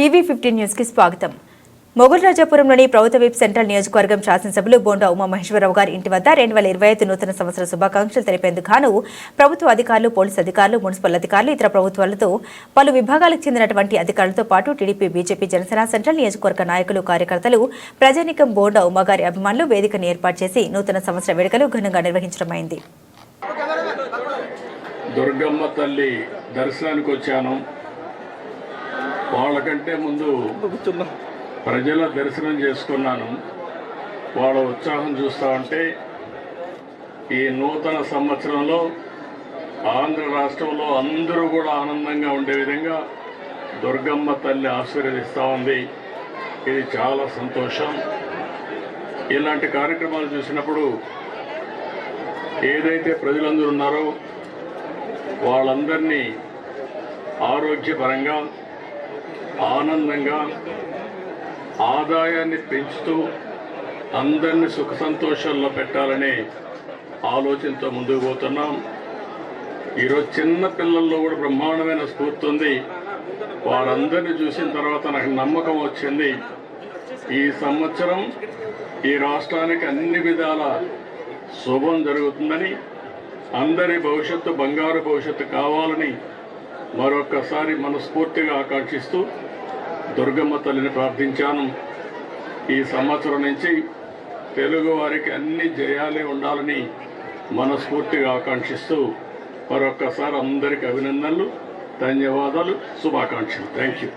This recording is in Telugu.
టీవీ ఫిఫ్టీన్ న్యూస్కి స్వాగతం మొగుల్రాజాపురంలోని ప్రభుత్వ విప్ సెంట్రల్ నియోజకవర్గం శాసనసభ్యులు బోండా ఉమామహేశ్వరరావు గారి ఇంటి వద్ద రెండు వేల ఇరవై ఐదు నూతన సంవత్సర శుభాకాంక్షలు తెలిపేందుకు గాను ప్రభుత్వ అధికారులు పోలీసు అధికారులు మున్సిపల్ అధికారులు ఇతర ప్రభుత్వాలతో పలు విభాగాలకు చెందినటువంటి అధికారులతో పాటు టీడీపీ బీజేపీ జనసేన సెంట్రల్ నియోజకవర్గ నాయకులు కార్యకర్తలు ప్రజానికం బోండా ఉమాగారి అభిమానులు వేదికను ఏర్పాటు చేసి నూతన సంవత్సర వేడుకలు ఘనంగా నిర్వహించడమైంది దుర్గమ్మ తల్లి దర్శనానికి వచ్చాను. వాళ్ళకంటే ముందు ప్రజల దర్శనం చేసుకున్నాను. వాళ్ళ ఉత్సాహం చూస్తా ఉంటే ఈ నూతన సంవత్సరంలో ఆంధ్ర రాష్ట్రంలో అందరూ కూడా ఆనందంగా ఉండే విధంగా దుర్గమ్మ తల్లి ఆశీర్వదిస్తూ ఉంది. ఇది చాలా సంతోషం. ఇలాంటి కార్యక్రమాలు చూసినప్పుడు ఏదైతే ప్రజలందరూ ఉన్నారో వాళ్ళందరినీ ఆరోగ్యపరంగా ఆనందంగా ఆదాయాన్ని పెంచుతూ అందరినీ సుఖ సంతోషాల్లో పెట్టాలనే ఆలోచనతో ముందుకు పోతున్నాం. ఈరోజు చిన్న పిల్లల్లో కూడా బ్రహ్మాండమైన స్ఫూర్తి ఉంది. వారందరినీ చూసిన తర్వాత నాకు నమ్మకం వచ్చింది. ఈ సంవత్సరం ఈ రాష్ట్రానికి అన్ని విధాల శుభం జరుగుతుందని అందరి భవిష్యత్తు బంగారు భవిష్యత్తు కావాలని మరొక్కసారి మనస్ఫూర్తిగా ఆకాంక్షిస్తూ దుర్గమ్మ తల్లిని ప్రార్థించాను. ఈ సంవత్సరం నుంచి తెలుగు వారికి అన్ని జయాలే ఉండాలని మనస్ఫూర్తిగా ఆకాంక్షిస్తూ మరొక్కసారి అందరికి అభినందనలు ధన్యవాదాలు శుభాకాంక్షలు. Thank you